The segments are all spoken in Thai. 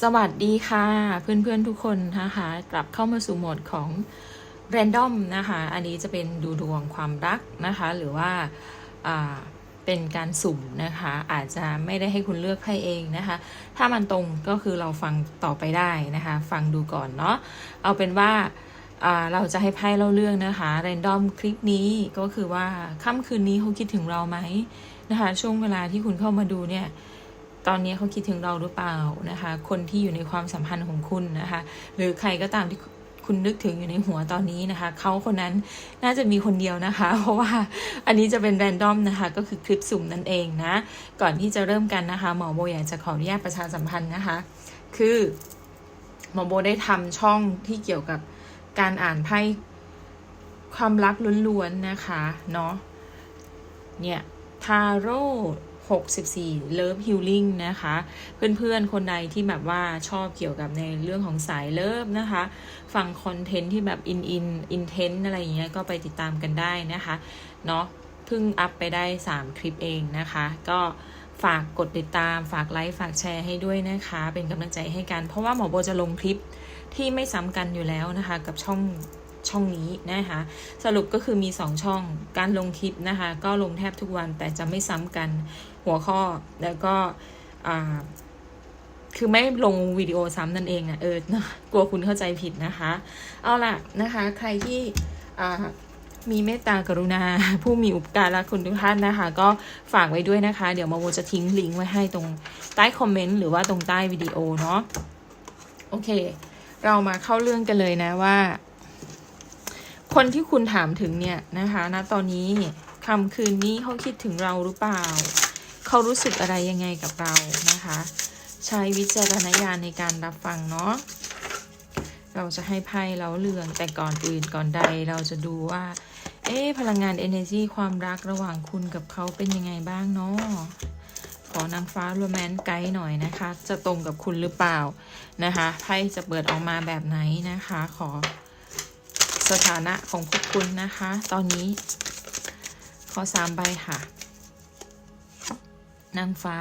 สวัสดีค่ะเพื่อนๆทุกคนนะคะกลับเข้ามาสู่โหมดของ Random นะคะอันนี้จะเป็นดูดวงความรักนะคะหรือว่าาเป็นการสุ่มนะคะอาจจะไม่ได้ให้คุณเลือกไพ่เองนะคะถ้ามันตรงก็คือเราฟังต่อไปได้นะคะฟังดูก่อนเนาะเอาเป็นว่าเราจะให้ไพ่เล่าเรื่องนะคะ Random คลิปนี้ก็คือว่าค่ำคืนนี้เขาคิดถึงเราไหมนะคะช่วงเวลาที่คุณเข้ามาดูเนี่ย ตอนนี้เขาคิดถึงเราหรือเปล่านะคะ คนที่อยู่ในความสัมพันธ์ของคุณนะคะ หรือใครก็ตามที่คุณนึกถึงอยู่ในหัวตอนนี้นะคะ เขาคนนั้นน่าจะมีคนเดียวนะคะ เพราะว่าอันนี้จะเป็นแรนดอมนะคะ ก็คือคลิปสุ่มนั่นเองนะ ก่อนที่จะเริ่มกันนะคะ หมอโบอยากจะขออนุญาตประชาสัมพันธ์นะคะ คือหมอโบได้ทำช่องที่เกี่ยวกับการอ่านไพ่ความรักล้วนๆนะคะ เนาะ เนี่ย ทาโร่ 64 Love Healing นะคะ เพื่อนๆ คนใดที่แบบว่าชอบเกี่ยวกับในเรื่องของสายเลิฟนะคะ ฟังคอนเทนต์ที่แบบอินอินอินเทนต์อะไรอย่างเงี้ยก็ไปติดตามกันได้นะคะเนาะเพิ่งอัพไปได้ 3 คลิปเองนะคะ ก็ฝากกดติดตามฝากไลค์ฝากแชร์ให้ด้วยนะคะ เป็นกำลังใจให้กัน เพราะว่าหมอโบจะลงคลิปที่ไม่ซ้ำกันอยู่แล้วนะคะ กับช่องช่องนี้นะคะ สรุปก็คือมี 2 ช่องการลงคลิปนะคะ ก็ลงแทบทุกวันแต่จะไม่ซ้ำกัน หัวข้อแล้วก็คือไม่ลงวิดีโอซ้ำนั่นเองนะเออกลัวคุณเข้าใจผิดนะคะ เอาล่ะนะคะ ใครที่มีเมตตากรุณา ผู้มีอุปการะคุณทุกท่านนะคะ ก็ฝากไว้ด้วยนะคะ เดี๋ยวมาโมจะทิ้งลิงก์ไว้ให้ตรงใต้คอมเมนต์หรือว่าตรงใต้วิดีโอเนาะโอเค เรามาเข้าเรื่องกันเลยนะว่า คนที่คุณถามถึงเนี่ยนะคะณตอนนี้คำคืนนี้เขาคิดถึงเราหรือเปล่า เขารู้สึกอะไรยังไงกับเรานะคะ ใช้วิจารณญาณในการรับฟังเนาะเราจะให้ไพ่เราเรืองแต่ก่อนอื่นก่อนใดเราจะดูว่า เอ๊พลังงาน energy ความรักระหว่างคุณกับเขาเป็นยังไงบ้างเนาะขอนางฟ้าโรแมนต์ไกด์หน่อยนะคะ จะตรงกับคุณหรือเปล่านะคะไพ่จะเปิดออกมาแบบไหนนะคะ ขอสถานะของพวกคุณนะคะ ตอนนี้ขอสามใบค่ะ นางฟ้า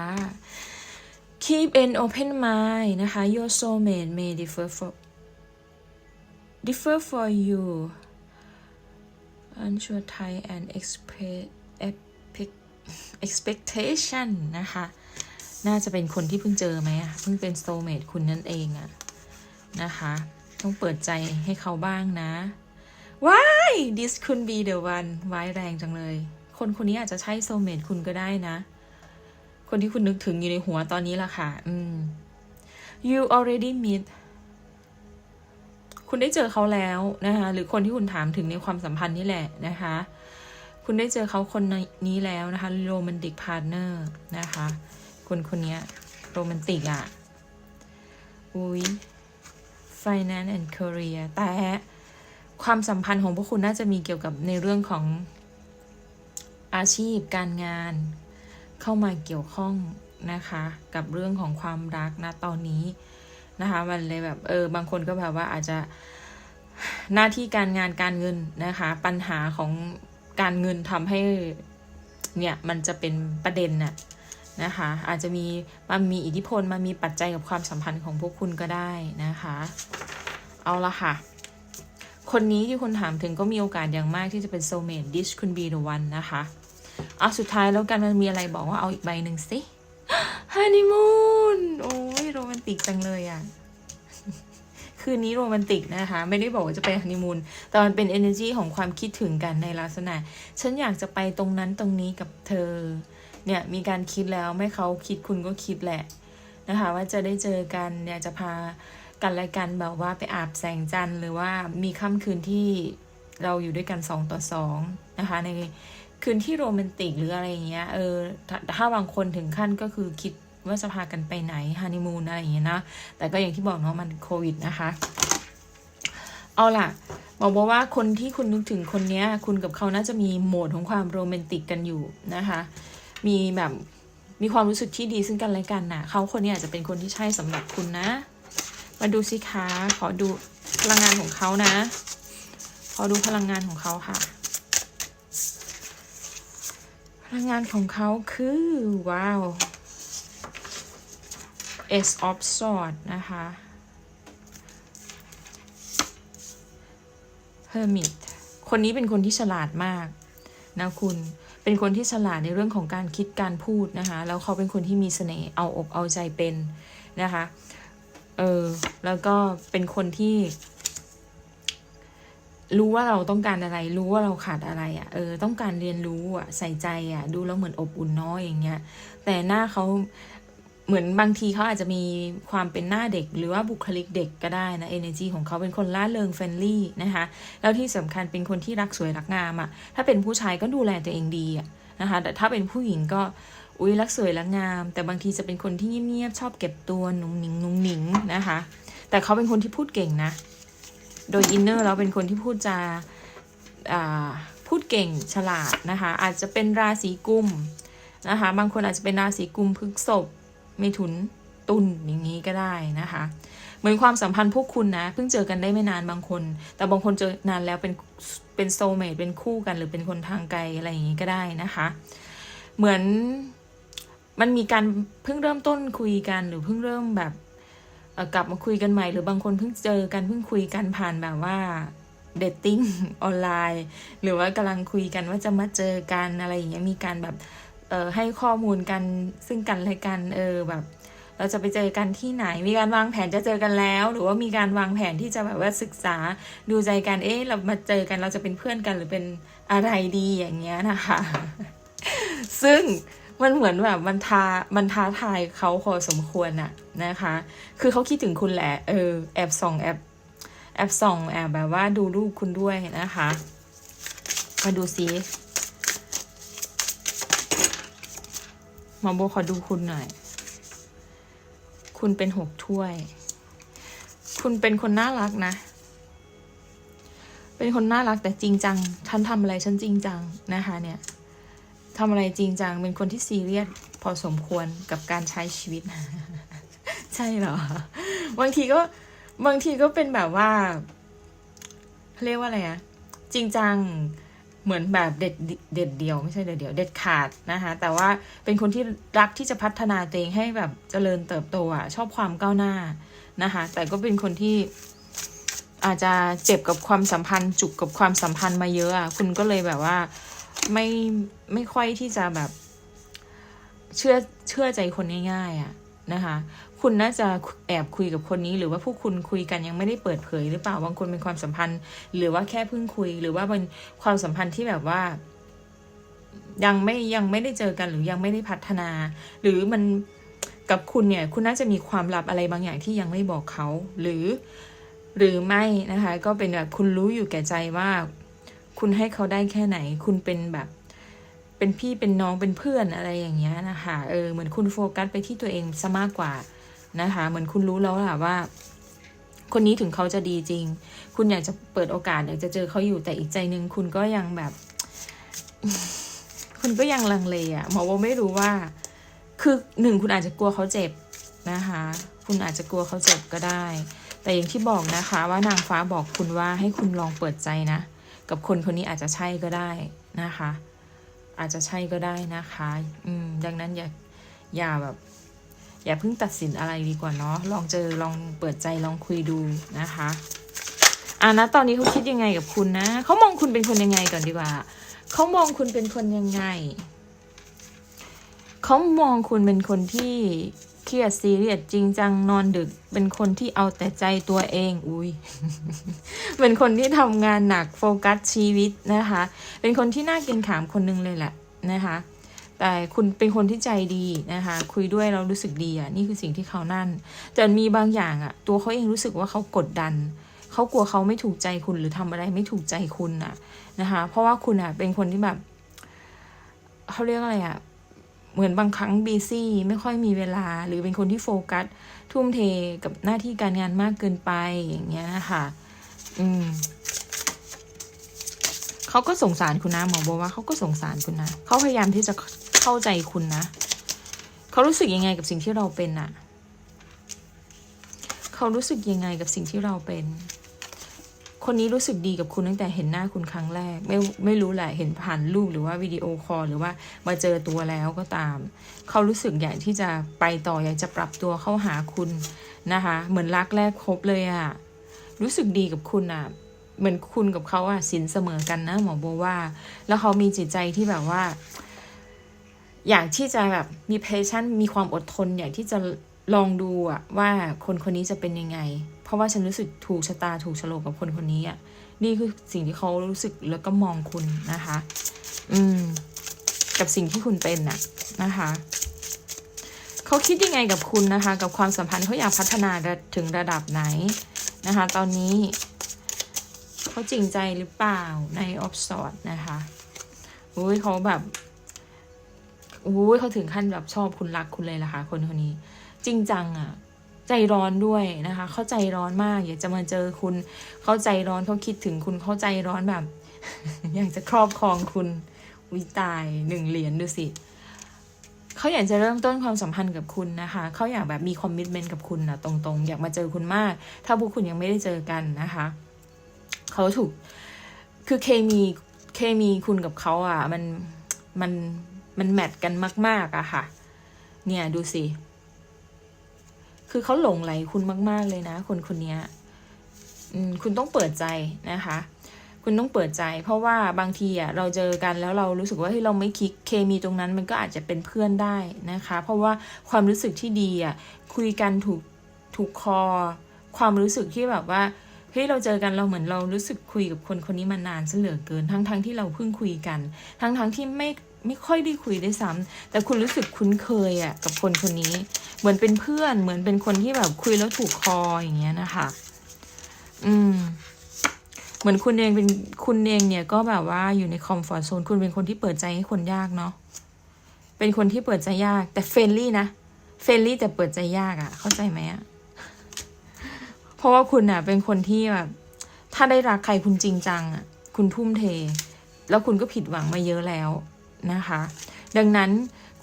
keep an open mind นะคะ your soulmate may differ for differ for you unsure time and expect expectation นะคะ น่าจะเป็นคนที่เพิ่งเจอไหมอะเพิ่งเป็น soulmate คุณนั่นเองอะนะคะ ต้องเปิดใจให้เขาบ้างนะว้าย this could be the one ว้ายแรงจังเลย คนคนนี้อาจจะใช่โซเมตคุณก็ได้นะ คนที่คุณนึกถึงอยู่ในหัวตอนนี้ล่ะค่ะ อืม you already meet คุณได้เจอเขาแล้วนะคะ หรือคนที่คุณถามถึงในความสัมพันธ์นี่แหละนะคะ คุณได้เจอเขาคนนี้แล้วนะคะ romantic partner นะคะ คนคนนี้โรแมนติกอะ อุ้ย finance and career แต่ความสัมพันธ์ของพวกคุณน่าจะมีเกี่ยวกับในเรื่องของอาชีพการงาน เข้ามาเกี่ยวข้องนะคะ กับเรื่องของความรักนะตอนนี้นะคะ มันเลยแบบเออบางคนก็แบบว่าอาจจะหน้าที่การงานการเงินนะคะ ปัญหาของการเงินทำให้เนี่ยมันจะเป็นประเด็นน่ะนะคะ อาจจะมีมันมีอิทธิพลมันมีปัจจัยกับความสัมพันธ์ของพวกคุณก็ได้นะคะ เอาละค่ะ คนนี้ที่คุณถามถึงก็มีโอกาสอย่างมากที่จะเป็นโซเมด this could be the one นะคะ เอาสุดท้ายแล้วกันมันมีอะไรบอกว่าเอาอีกใบหนึ่งสิฮันนีมูนโอ้ยโรแมนติกจังเลยอะ่ะ คืนนี้โรแมนติกนะคะ ไม่ได้บอกว่าจะไปฮันนีมูนแต่มันเป็น energy ของความคิดถึงกันในลักษณะ ฉันอยากจะไปตรงนั้นตรงนี้กับเธอ เนี่ยมีการคิดแล้วไม่เขาคิดคุณก็คิดแหละนะคะ ว่าจะได้เจอกันอยากจะพากันและกันแบบว่าไปอาบแสงจันทร์หรือว่ามีค่ำคืนที่เราอยู่ด้วยกันสองต่อสองนะคะใน คืนที่โรแมนติกหรืออะไรเงี้ยเออถ้าถ้าบางคนถึงขั้นก็คือคิดว่าจะพากันไปไหนฮันนีมูนอะไรอย่างเงี้ยนะ แต่ก็อย่างที่บอกเนาะมันโควิดนะคะ เอาล่ะบอกบอกว่าคนที่คุณนึกถึงคนเนี้ย คุณกับเขาน่าจะมีโหมดของความโรแมนติกกันอยู่นะคะ มีแบบมีความรู้สึกที่ดีซึ่งกันและกันนะเขาคนนี้อาจจะเป็นคนที่ใช่สำหรับคุณนะ มาดูสิคะขอดูพลังงานของเขานะ ขอดูพลังงานของเขาค่ะ ลังงานของเขาคือ ว้าว Ace of Swords นะคะ Hermit คนนี้เป็นคนที่ฉลาดมากนะคุณ เป็นคนที่ฉลาดในเรื่องของการคิดการพูดนะคะ แล้วเขาเป็นคนที่มีเสน่ห์ เอาอกเอาใจเป็นนะคะ เออ แล้วก็เป็นคนที่ รู้ว่าเราต้องการอะไร รู้ว่าเราขาดอะไรอะ่ะ เออ ต้องการเรียนรู้อะ่ะ ใส่ใจอะ่ะ ดูแล้วเหมือนอบอุ่นน้อยอย่างเงี้ย แต่หน้าเขาเหมือนบางทีเขาอาจจะมีความเป็นหน้าเด็ก หรือว่าบุคลิกเด็กก็ได้นะ energy ของเขาเป็นคนล่าเริงเฟรนลี่นะคะ แล้วที่สำคัญเป็นคนที่รักสวยรักงามอะ่ะ ถ้าเป็นผู้ชายก็ดูแลตัวเองดีอะนะคะ แต่ถ้าเป็นผู้หญิงก็อุ้ยรักสวยรักงาม แต่บางทีจะเป็นคนที่เงียบๆชอบเก็บตัวหนุ่งหนิงนุ่งหนิงนะคะ แต่เขาเป็นคนที่พูดเก่งนะ โดยอินเนอร์แล้วเป็นคนที่พูดจาพูดเก่งฉลาดนะคะ อาจจะเป็นราศีกุมนะคะบางคนอาจจะเป็นราศีกุมพฤษภเมถุนตุลอย่างนี้ก็ได้นะคะ เหมือนความสัมพันธ์พวกคุณนะเพิ่งเจอกันได้ไม่นานบางคน แต่บางคนเจอนานแล้วเป็นเป็นโซเมตเป็นคู่กัน หรือเป็นคนทางไกลอะไรอย่างนี้ก็ได้นะคะ เหมือนมันมีการเพิ่งเริ่มต้นคุยกันหรือเพิ่งเริ่มแบบ กลับมาคุยกันใหม่หรือบางคนเพิ่งเจอกันเพิ่งคุยกันผ่านแบบว่าเดทติ้งออนไลน์ หรือว่ากำลังคุยกันว่าจะมาเจอกันอะไรอย่างเงี้ยมีการแบบเออให้ข้อมูลกันซึ่งกันและกันเออแบบ เราจะไปเจอกันที่ไหน มีการวางแผนจะเจอกันแล้ว หรือว่ามีการวางแผนที่จะแบบว่าศึกษาดูใจกันเอ๊ะเรามาเจอกันเราจะเป็นเพื่อนกันหรือเป็นอะไรดีอย่างเงี้ยนะคะ ซึ่ง มันเหมือนแบบมันทามันท้าทายเขาพอสมควรอะนะคะ คือเขาคิดถึงคุณแหละเออแอบส่องแอบแอบส่องแอบแบบว่าดูรูปคุณด้วยนะคะ มาดูซิหมอโบขอดูคุณหน่อย คุณเป็นหกถ้วย คุณเป็นคนน่ารักนะ เป็นคนน่ารักแต่จริงจัง ฉันทำอะไรฉันจริงจังนะคะเนี่ย ทำอะไรจริงจัง เป็นคนที่ซีเรียสพอสมควรกับการใช้ชีวิต ใช่เหรอ บางทีก็บางทีก็เป็นแบบว่า เรียกว่าอะไรอะจริงจังเหมือนแบบเด็ดเด็ดเดียวไม่ใช่เด็ดเดียว เด็ดขาดนะคะแต่ว่าเป็นคนที่รักที่จะพัฒนาตัวเองให้แบบเจริญเติบโตอะชอบความก้าวหน้านะคะแต่ก็เป็นคนที่อาจจะเจ็บกับความสัมพันธ์ จุกกับความสัมพันธ์มาเยอะอะคุณก็เลยแบบว่า ไม่ไม่ค่อยที่จะแบบเชื่อเชื่อใจคนง่าย ๆอะนะคะ คุณน่าจะแอบคุยกับคนนี้หรือว่าพวกคุณคุยกันยังไม่ได้เปิดเผยหรือเปล่าบางคนเป็นความสัมพันธ์ หรือว่าแค่เพิ่งคุย หรือว่าเป็นความสัมพันธ์ที่แบบว่า ยังไม่ยังไม่ได้เจอกันหรือยังไม่ได้พัฒนา หรือมันกับคุณเนี่ย คุณน่าจะมีความลับอะไรบางอย่างที่ยังไม่บอกเขาหรือ หรือไม่นะคะ ก็เป็นแบบคุณรู้อยู่แก่ใจว่า คุณให้เขาได้แค่ไหน คุณเป็นแบบเป็นพี่เป็นน้องเป็นเพื่อนอะไรอย่างเงี้ยนะคะเออเหมือนคุณโฟกัสไปที่ตัวเองซะมากกว่านะคะ เหมือนคุณรู้แล้วล่ะว่า คนนี้ถึงเขาจะดีจริง คุณอยากจะเปิดโอกาสอยากจะเจอเขาอยู่แต่อีกใจหนึ่งคุณก็ยังแบบ คุณก็ยังลังเลอะหมอว่าไม่รู้ว่า คือหนึ่งคุณอาจจะกลัวเขาเจ็บนะคะ คุณอาจจะกลัวเขาเจ็บก็ได้ แต่อย่างที่บอกนะคะ ว่านางฟ้าบอกคุณว่าให้คุณลองเปิดใจนะ กับคนคนนี้อาจจะใช่ก็ได้นะคะ อาจจะใช่ก็ได้นะคะอืมดังนั้นอย่าอย่าแบบ อย่าเพิ่งตัดสินอะไรดีกว่าเนาะลองเจอลองเปิดใจลองคุยดูนะคะอ่านะตอนนี้เขาคิดยังไงกับคุณนะเขามองคุณเป็นคนยังไงก่อนดีกว่าเขามองคุณเป็นคนยังไงเขามองคุณเป็นคนที่ เครียดซีเรียสจริงจังนอนดึก เป็นคนที่เอาแต่ใจตัวเอง อุ้ยเป็นคนที่ทำงานหนักโฟกัสชีวิตนะคะ เป็นคนที่น่าเกรงขามคนหนึงเลยแหละนะคะ แต่คุณเป็นคนที่ใจดีนะคะ คุยด้วยเรารู้สึกดีอะนี่คือสิ่งที่เขานั่น แต่มีบางอย่างอะ ตัวเขาเองรู้สึกว่าเขากดดันเขากลัวเขาไม่ถูกใจคุณหรือทำอะไรไม่ถูกใจคุณอะนะคะ เพราะว่าคุณอะเป็นคนที่แบบเขาเรียกอะไรอะ เหมือนบางครั้งบีซี่ไม่ค่อยมีเวลา หรือเป็นคนที่โฟกัส ทุ่มเทกับหน้าที่การงานมากเกินไปอย่างเงี้ยนะคะอืมเขาก็สงสารคุณนะหมอบอกว่าเขาก็สงสารคุณนะเขาพยายามที่จะเข้าใจคุณนะเขารู้สึกยังไงกับสิ่งที่เราเป็นอะเขารู้สึกยังไงกับสิ่งที่เราเป็น คนนี้รู้สึกดีกับคุณตั้งแต่เห็นหน้าคุณครั้งแรก ไม่ไม่รู้แหละเห็นผ่านรูปหรือว่าวิดีโอคอลหรือว่ามาเจอตัวแล้วก็ตาม เขารู้สึกอยากที่จะไปต่ออยากจะปรับตัวเข้าหาคุณนะคะ เหมือนรักแรกพบเลยอะรู้สึกดีกับคุณอะเหมือนคุณกับเขาอะสินเสมอกันนะหมอโบว่า แล้วเขามีจิตใจที่แบบว่า อยากที่จะแบบมีเพชั่นมีความอดทนอยากที่จะลองดูอะว่าคนคนนี้จะเป็นยังไง ราะว่าฉันรู้สึกถูกชะตาถูกฉลกกับคนคนนี้อะนี่คือสิ่งที่เขารู้สึกแล้วก็มองคุณนะคะ อืม กับสิ่งที่คุณเป็นน่ะนะคะเขาคิดยังไงกับคุณนะคะ กับความสัมพันธ์เขาอยากพัฒนาถึงระดับไหนนะคะ ตอนนี้เขาจริงใจหรือเปล่าในออฟสอดนะคะอุ้ยเขาแบบอุ้ยเขาถึงขั้นแบบชอบคุณรักคุณเลยล่ะค่ะคนคนนี้ จริงจังอะ่ะ ใจร้อนด้วยนะคะ เขาใจร้อนมาก อยากจะมาเจอคุณ เขาใจร้อนเขาคิดถึงคุณเขาใจร้อนแบบ อยากจะครอบครองคุณวิตายหนึ่งเหรียญดูสิเขาอยากจะเริ่มต้นความสัมพันธ์กับคุณนะคะ เขาอยากแบบมีคอมมิชเมนต์กับคุณนะตรงๆ อยากมาเจอคุณมาก ถ้าพวกคุณยังไม่ได้เจอกันนะคะ เขาถูก คือเคมี เคมีคุณกับเขาอะ มัน มัน มันแมทกันมาก ๆอะค่ะ เนี่ยดูสิ คือเขาหลงไหลคุณมาก ๆ เลยนะ คนคนนี้คุณต้องเปิดใจนะคะ คุณต้องเปิดใจ เพราะว่าบางทีอะเราเจอกันแล้วเรารู้สึกว่าเฮ้ยเราไม่คลิกเคมีตรงนั้น มันก็อาจจะเป็นเพื่อนได้นะคะ เพราะว่าความรู้สึกที่ดีอะคุยกันถูกถูกคอ ความรู้สึกที่แบบว่าเฮ้ยเราเจอกันเราเหมือนเรารู้สึกคุยกับคนคนนี้มานานซะเหลือเกิน ทั้งทั้งที่เราเพิ่งคุยกัน ทั้งทั้งที่ไม่ ไม่ค่อยได้คุยได้วยซ้ำแต่คุณรู้สึกคุ้นเคยอะกับคนคนนี้ เหมือนเป็นเพื่อนเหมือนเป็นคนที่แบบคุยแล้วถูกคออย่างเงี้ยนะคะ อืม เหมือนคุณเองเป็นคุณเองเนี่ยก็แบบว่าอยู่ในคอมฟอร์ทโซนคุณเป็นคนที่เปิดใจให้คนยากเนาะเป็นคนที่เปิดใจยาก แต่เฟรนลี่นะเฟรนลี่แต่เปิดใจยากอะ่ะ เข้าใจไหมอะ่ะเพราะว่าคุณอะ เป็นคนที่แบบถ้าได้รักใครคุณจริงจังอะคุณทุ่มเท แล้วคุณก็ผิดหวังมาเยอะแล้ว นะคะ ดังนั้น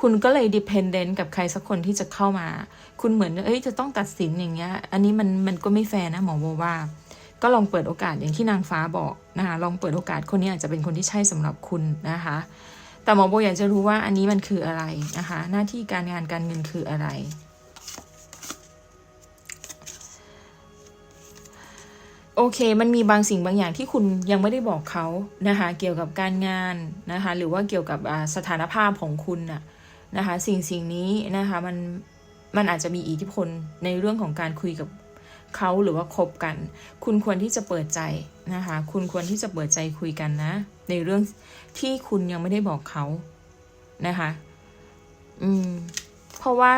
คุณก็เลยดิพเอนเดนต์กับใครสักคนที่จะเข้ามา คุณเหมือนเอ้ยจะต้องตัดสินอย่างเงี้ย อันนี้มันมันก็ไม่แฟร์นะหมอโบว่า ก็ลองเปิดโอกาสอย่างที่นางฟ้าบอกนะคะลองเปิดโอกาสคนนี้อาจจะเป็นคนที่ใช่สำหรับคุณนะคะ แต่หมอโบอยากจะรู้ว่าอันนี้มันคืออะไรนะคะ หน้าที่การงานการเงินคืออะไร โอเค มันมีบางสิ่งบางอย่างที่คุณยังไม่ได้บอกเขานะคะ เกี่ยวกับการงานนะคะ หรือว่าเกี่ยวกับสถานภาพของคุณน่ะนะคะ สิ่งสิ่งนี้นะคะ มัน มันอาจจะมีอิทธิพลในเรื่องของการคุยกับเขาหรือว่าคบกัน คุณควรที่จะเปิดใจนะคะ คุณควรที่จะเปิดใจคุยกันนะ ในเรื่องที่คุณยังไม่ได้บอกเขานะคะ อืม เพราะว่า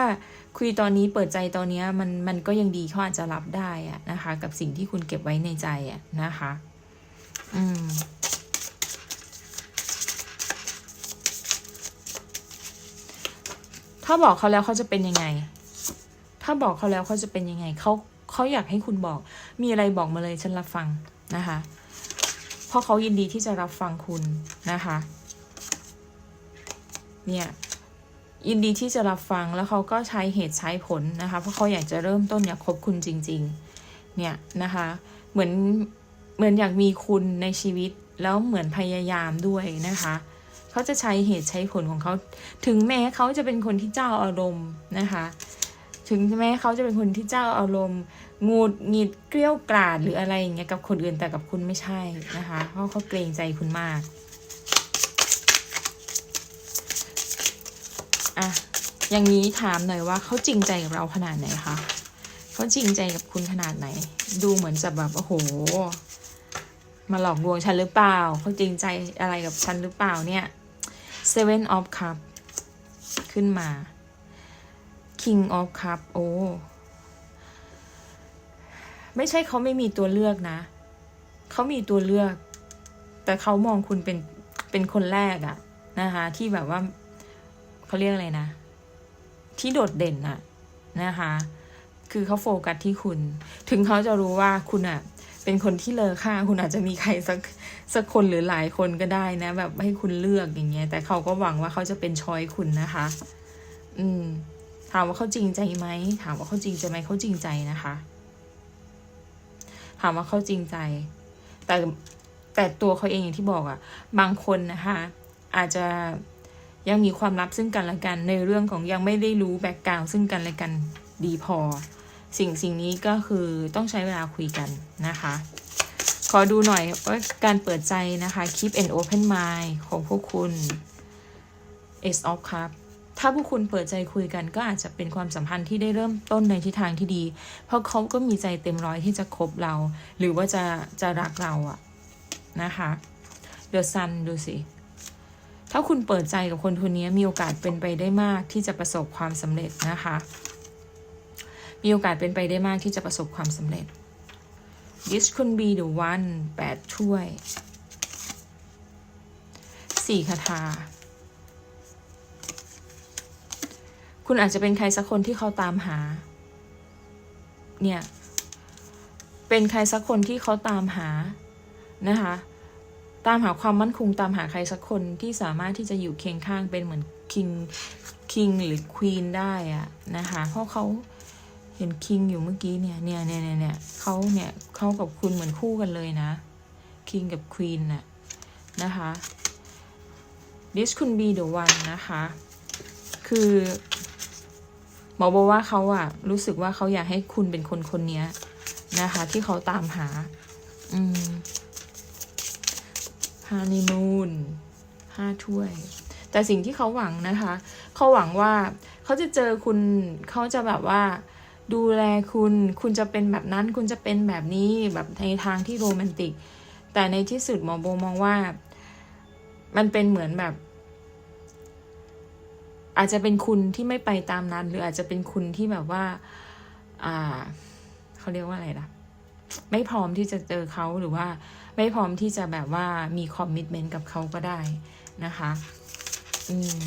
คุยตอนนี้เปิดใจตอนนี้มันมันก็ยังดีเขาอาจจะรับได้อะนะคะ กับสิ่งที่คุณเก็บไว้ในใจอะนะคะ อืมถ้าบอกเขาแล้วเขาจะเป็นยังไง ถ้าบอกเขาแล้วเขาจะเป็นยังไง เขาเขาอยากให้คุณบอก มีอะไรบอกมาเลยฉันรับฟังนะคะ เพราะเขายินดีที่จะรับฟังคุณนะคะ เนี่ย ยินดีที่จะรับฟังแล้วเขาก็ใช้เหตุใช้ผลนะคะ เพราะเขาอยากจะเริ่มต้นอยากคบคุณจริง ๆ เนี่ยนะคะ เหมือนเหมือนอยากมีคุณในชีวิตแล้วเหมือนพยายามด้วยนะคะ เขาจะใช้เหตุใช้ผลของเขา ถึงแม้เขาจะเป็นคนที่เจ้าอารมณ์นะคะ ถึงแม้เขาจะเป็นคนที่เจ้าอารมณ์งูดหงิดเกลี้ยวกราดหรืออะไรอย่างเงี้ยกับคนอื่นแต่กับคุณไม่ใช่นะคะ เพราะเขาเกรงใจคุณมาก อะอย่างนี้ถามหน่อยว่าเขาจริงใจกับเราขนาดไหนคะเขาจริงใจกับคุณขนาดไหน ดูเหมือนจะแบบโอ้โห มาหลอกลวงฉันหรือเปล่าเขาจริงใจอะไรกับฉันหรือเปล่าเนี่ย Seven of Cup ขึ้นมา King of Cup โอ้ไม่ใช่เขาไม่มีตัวเลือกนะ เขามีตัวเลือก แต่เขามองคุณเป็นเป็นคนแรกอะนะคะ ที่แบบว่า เขาเรียกอะไรนะ ที่โดดเด่นอะนะคะ คือเขาโฟกัสที่คุณ ถึงเขาจะรู้ว่าคุณอะเป็นคนที่เลอค่า คุณอาจจะมีใครสักสักคนหรือหลายคนก็ได้นะ แบบให้คุณเลือกอย่างเงี้ย แต่เขาก็หวังว่าเขาจะเป็นช้อยคุณนะคะ อืม ถามว่าเขาจริงใจไหม ถามว่าเขาจริงใจไหมเขาจริงใจนะคะ ถามว่าเขาจริงใจ แต่แต่ตัวเขาเองอย่างที่บอกอะบางคนนะคะ อาจจะ ยังมีความลับซึ่งกันและกัน ในเรื่องของยังไม่ได้รู้แบ็กกราวซึ่งกันและกันดีพอ สิ่งสิ่งนี้ก็คือต้องใช้เวลาคุยกันนะคะ ขอดูหน่อยว่าการเปิดใจนะคะ keep an open mind ของพวกคุณ Ace of Cup ถ้าพวกคุณเปิดใจคุยกันก็อาจจะเป็นความสัมพันธ์ที่ได้เริ่มต้นในทิศทางที่ดี เพราะเขาก็มีใจเต็มร้อยที่จะคบเรา หรือว่าจะจะรักเราอะนะคะ The Sun ดูสิ ถ้าคุณเปิดใจกับคนคนนี้มีโอกาสเป็นไปได้มากที่จะประสบความสำเร็จนะคะ มีโอกาสเป็นไปได้มากที่จะประสบความสำเร็จ This could be the one แปดถ้วยสี่คาถาคุณอาจจะเป็นใครสักคนที่เขาตามหา เนี่ย เป็นใครสักคนที่เขาตามหานะคะ ตามหาความมั่นคงตามหาใครสักคนที่สามารถที่จะอยู่เคียงข้างเป็นเหมือนคิงคิงหรือควีนได้อะนะคะเพราะเขาเห็นคิงอยู่เมื่อกี้เนี่ยเนี่ยเนี่ยเนี่ยเนี่ยเขาเนี่ยเขากับคุณเหมือนคู่กันเลยนะคิงกับควีนน่ะนะคะ this could be the one นะคะ คือหมอบอกว่าเขาอะรู้สึกว่าเขาอยากให้คุณเป็นคนคนนี้นะคะ ที่เขาตามหา อืม ฮานีมูนห้าถ้วย แต่สิ่งที่เขาหวังนะคะ เขาหวังว่าเขาจะเจอคุณเขาจะแบบว่า ดูแลคุณ คุณจะเป็นแบบนั้น คุณจะเป็นแบบนี้แบบในทางที่โรแมนติก แต่ในที่สุดหมอโบมองว่า มันเป็นเหมือนแบบ อาจจะเป็นคุณที่ไม่ไปตามนั้น หรืออาจจะเป็นคุณที่แบบว่า อ่า เขาเรียกว่าอะไรล่ะ ไม่พร้อมที่จะเจอเขาหรือว่าไม่พร้อมที่จะแบบว่ามีคอมมิชเมนต์กับเขาก็ได้นะคะอืม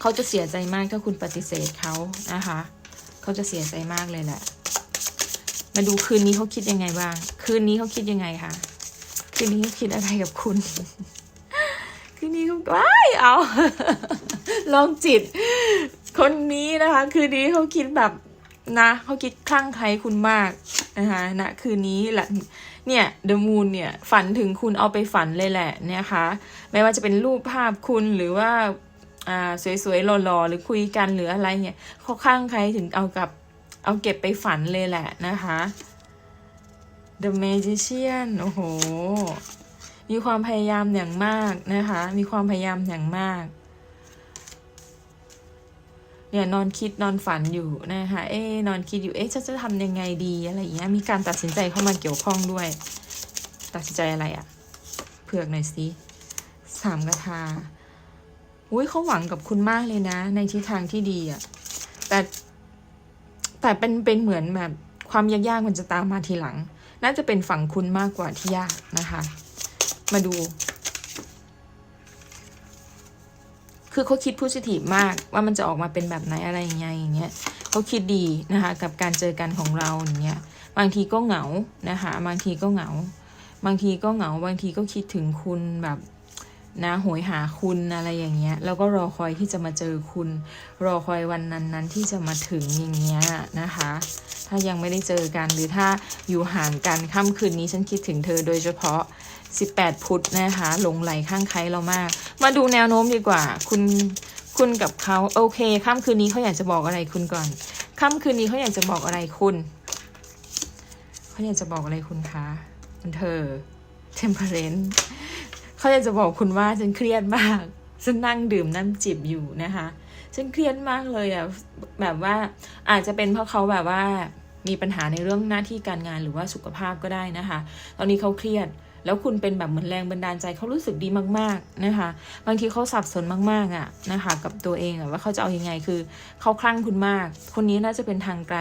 เขาจะเสียใจมากถ้าคุณปฏิเสธเขานะคะ เขาจะเสียใจมากเลยแหละ มาดูคืนนี้เขาคิดยังไงบ้าง คืนนี้เขาคิดยังไงคะคืนนี้เขาคิดอะไรกับคุณ คืนนี้เขาว้ายเอา ลองจิต คนนี้นะคะ คืนนี้เขาคิดแบบนะเขาคิดคลั่งไคล้คุณมาก นะคะณนะคืนนี้แหละเนี่ยเดอะมูนเนี่ยฝันถึงคุณเอาไปฝันเลยแหละนะคะไม่ว่าจะเป็นรูปภาพคุณหรือว่าอ่าสวยๆหล่อๆ หรือคุยกันหรืออะไรเนี่ยเขาข้างใครถึงเอากับเอาเก็บไปฝันเลยแหละนะคะ The Magician โอ้โห มีความพยายามอย่างมากนะคะ มีความพยายามอย่างมาก เนี่ยนอนคิดนอนฝันอยู่นะคะเอ๊ะนอนคิดอยู่เอ๊ะฉันจะทำยังไงดีอะไรอย่างเงี้ยมีการตัดสินใจเข้ามาเกี่ยวข้องด้วย ตัดสินใจอะไรอะเผือกหน่อยสิสามกระทาอุ้ยเขาหวังกับคุณมากเลยนะ ในทิศทางที่ดีอะแต่แต่เป็นเป็นเหมือนแบบความยากๆมันจะตามมาทีหลัง น่าจะเป็นฝั่งคุณมากกว่าที่ยากนะคะ มาดู คือเขาคิด positive มากว่ามันจะออกมาเป็นแบบไหนอะไรยังไงอย่างเงี้ยเขาคิดดีนะคะกับการเจอกันของเราอย่างเงี้ยบางทีก็เหงานะคะบางทีก็เหงา บางทีก็เหงา บางทีก็คิดถึงคุณแบบนะโหยหาคุณอะไรอย่างเงี้ยแล้วก็รอคอยที่จะมาเจอคุณ รอคอยวันนั้นนั้นที่จะมาถึงอย่างเงี้ยนะคะ ถ้ายังไม่ได้เจอกันหรือถ้าอยู่ห่างกันค่ำคืนนี้ฉันคิดถึงเธอโดยเฉพาะ 18 พุธนะคะหลงไหลข้างใครเรามาก มาดูแนวโน้มดีกว่า คุณคุณกับเขาโอเคค่ำคืนนี้เขาอยากจะบอกอะไรคุณก่อนค่ำคืนนี้เขาอยากจะบอกอะไรคุณเขาอยากจะบอกอะไรคุณคะคุณเธอ temperance เขาอยากจะบอกคุณว่าฉันเครียดมากฉันนั่งดื่มน้ำจิบอยู่นะคะฉันเครียดมากเลยอะแบบว่าอาจจะเป็นเพราะเขาแบบว่ามีปัญหาในเรื่องหน้าที่การงานหรือว่าสุขภาพก็ได้นะคะ ตอนนี้เขาเครียด แล้วคุณเป็นแบบเหมือนแรงบันดาลใจเขารู้สึกดีมาก ๆนะคะ บางทีเขาสับสนมากๆอะนะคะกับตัวเองอะว่าเขาจะเอาอยัางไงคือเขาคลั่งคุณมาก คนนี้น่าจะเป็นทางไกล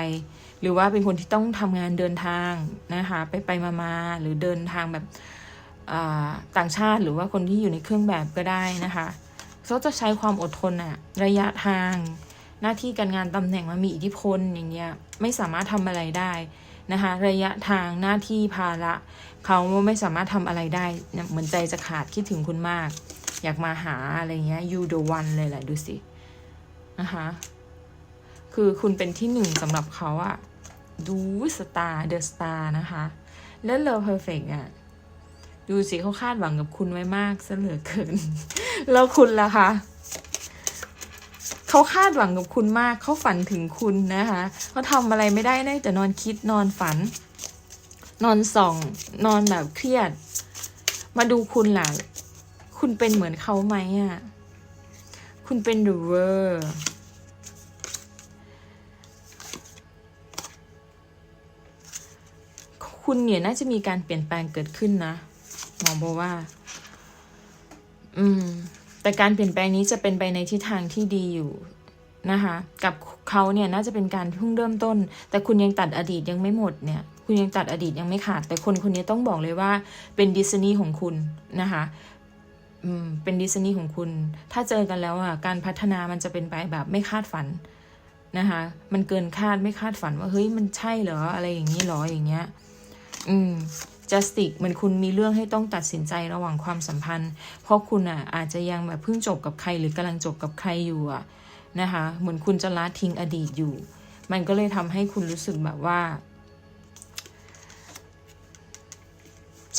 หรือว่าเป็นคนที่ต้องทำงานเดินทางนะคะ ไปไปมามาหรือเดินทางแบบต่างชาติหรือว่าคนที่อยู่ในเครื่องแบบก็ได้นะคะเขาจะใช้ความอดทนอะระยะทาง หน้าที่การงานตำแหน่งมันมีอิทธิพลอย่างเงี้ยไม่สามารถทำอะไรได้นะคะ ระยะทางหน้าที่ภาระ เขาไม่สามารถทำอะไรได้เหมือนใจจะขาดคิดถึงคุณมาก อยากมาหาอะไรเงี้ย you the one เลยแหละดูสินะคะคือคุณเป็นที่หนึ่งสำหรับเขาอะดูสตาร์เดอะสตาร์นะคะเลิศเลอเพอร์เฟกอะดูสิเขาคาดหวังกับคุณไว้มากซะเหลือเกิน แล้วคุณล่ะคะเขาคาดหวังกับคุณมากเขาฝันถึงคุณนะคะเขาทำอะไรไม่ได้ได้แต่นอนคิดนอนฝัน นอนส่อง นอนแบบเครียด มาดูคุณล่ะ คุณเป็นเหมือนเขาไหมอะ คุณเป็นดูเวอร์คุณเนี่ยน่าจะมีการเปลี่ยนแปลงเกิดขึ้นนะหมอบอกว่า อืม แต่การเปลี่ยนแปลงนี้จะเป็นไปในทิศทางที่ดีอยู่นะคะ กับเขาเนี่ยน่าจะเป็นการเพิ่งเริ่มต้น แต่คุณยังตัดอดีตยังไม่หมดเนี่ย คุณยังตัดอดีตยังไม่ขาด แต่คนคนนี้ต้องบอกเลยว่าเป็นดิสนีย์ของคุณนะคะอืมเป็นดิสนีย์ของคุณ ถ้าเจอกันแล้วอะการพัฒนามันจะเป็นไปแบบไม่คาดฝันนะคะมันเกินคาดไม่คาดฝันว่าเฮ้ยมันใช่เหรออะไรอย่างนี้เหรออย่างเงี้ยอืม justice เหมือนคุณมีเรื่องให้ต้องตัดสินใจระหว่างความสัมพันธ์ เพราะคุณอะอาจจะยังแบบเพิ่งจบกับใครหรือกำลังจบกับใครอยู่อะนะคะเหมือนคุณจะละทิ้งอดีตอยู่ มันก็เลยทำให้คุณรู้สึกแบบว่า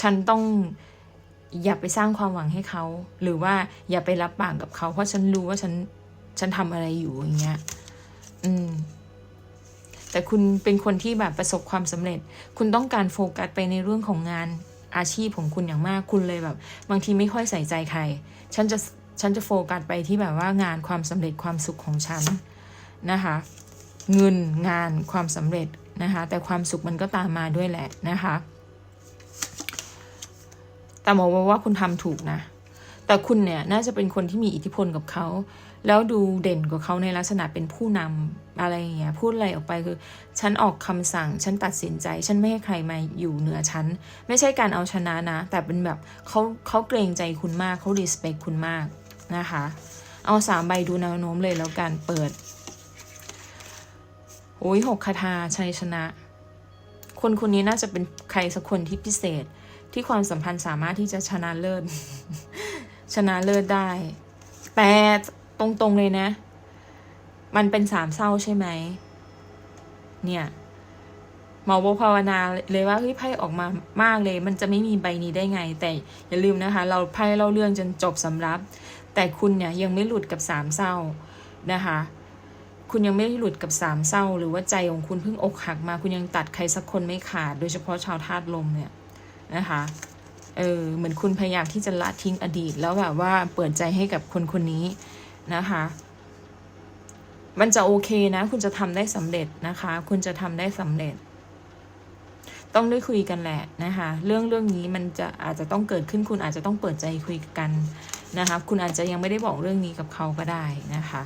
ฉันต้องอย่าไปสร้างความหวังให้เขา หรือว่าอย่าไปรับปากกับเขาเพราะฉันรู้ว่าฉันฉันทำอะไรอยู่อย่างเงี้ย อืม แต่คุณเป็นคนที่แบบประสบความสำเร็จ คุณต้องการโฟกัสไปในเรื่องของงานอาชีพของคุณอย่างมาก คุณเลยแบบ บางทีไม่ค่อยใส่ใจใคร ฉันจะฉันจะโฟกัสไปที่แบบว่างานความสำเร็จความสุขของฉันนะคะ เงินงานความสำเร็จนะคะ แต่ความสุขมันก็ตามมาด้วยแหละนะคะ แต่หมอบอกว่าคุณทำถูกนะ แต่คุณเนี่ยน่าจะเป็นคนที่มีอิทธิพลกับเขา แล้วดูเด่นกว่าเขาในลักษณะเป็นผู้นำอะไรอย่างเงี้ย พูดอะไรออกไปคือ ฉันออกคำสั่ง ฉันตัดสินใจ ฉันไม่ให้ใครมาอยู่เหนือฉัน ไม่ใช่การเอาชนะนะ แต่เป็นแบบเขาเขาเกรงใจคุณมาก เขา respect คุณมากนะคะ เอาสามใบดูแนวโน้มเลยแล้วกัน เปิด โอ้ยหกคาถาชัยชนะ คนคนนี้น่าจะเป็นใครสักคนที่พิเศษ ที่ความสัมพันธ์สามารถที่จะชนะเลิศ ชนะเลิศได้ แต่ตรงๆเลยนะ มันเป็นสามเศร้าใช่ไหม เนี่ยหมอโบภาวนาเลยว่าเฮ้ยไพ่ออกมามากเลย มันจะไม่มีใบนี้ได้ไง แต่อย่าลืมนะคะ เราไพ่เล่าเรื่องจนจบสำรับ แต่คุณเนี่ยยังไม่หลุดกับสามเศร้านะคะ คุณยังไม่หลุดกับสามเศร้า หรือว่าใจของคุณเพิ่งอกหักมา คุณยังตัดใครสักคนไม่ขาด โดยเฉพาะชาวธาตุลมเนี่ย นะคะเออเหมือนคุณพยายามที่จะละทิ้งอดีต แล้วแบบว่าเปิดใจให้กับคนคนนี้นะคะ มันจะโอเคนะ คุณจะทำได้สำเร็จนะคะ คุณจะทำได้สำเร็จ ต้องได้คุยกันแหละนะคะ เรื่องเรื่องนี้มันจะอาจจะต้องเกิดขึ้นคุณอาจจะต้องเปิดใจคุยกันนะคะ คุณอาจจะยังไม่ได้บอกเรื่องนี้กับเขาก็ได้นะคะ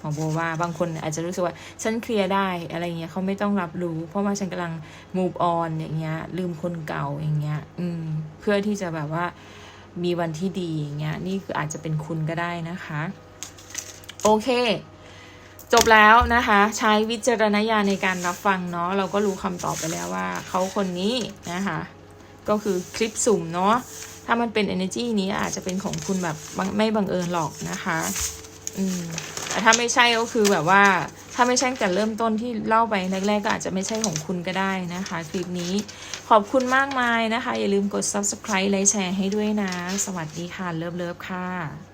หมอโบว่าบางคนอาจจะรู้สึกว่าฉันเคลียร์ได้อะไรเงี้ยเขาไม่ต้องรับรู้ เพราะว่าฉันกำลัง move on อย่างเงี้ย ลืมคนเก่าอย่างเงี้ย อืม เพื่อที่จะแบบว่ามีวันที่ดีอย่างเงี้ย นี่คืออาจจะเป็นคุณก็ได้นะคะ โอเคจบแล้วนะคะ ใช้วิจารณญาณในการรับฟังเนาะเราก็รู้คำตอบไปแล้วว่าเขาคนนี้นะคะ ก็คือคลิปสุ่มเนาะถ้ามันเป็น energy นี้อาจจะเป็นของคุณแบบไม่บังเอิญหรอกนะคะ อืมแต่ถ้าไม่ใช่ก็คือแบบว่า ถ้าไม่ใช่แต่เริ่มต้นที่เล่าไปแรก ๆ ก็อาจจะไม่ใช่ของคุณก็ได้นะคะ คลิปนี้ขอบคุณมากมายนะคะ อย่าลืมกด subscribe ไลค์แชร์ให้ด้วยนะ สวัสดีค่ะ เลิฟๆค่ะ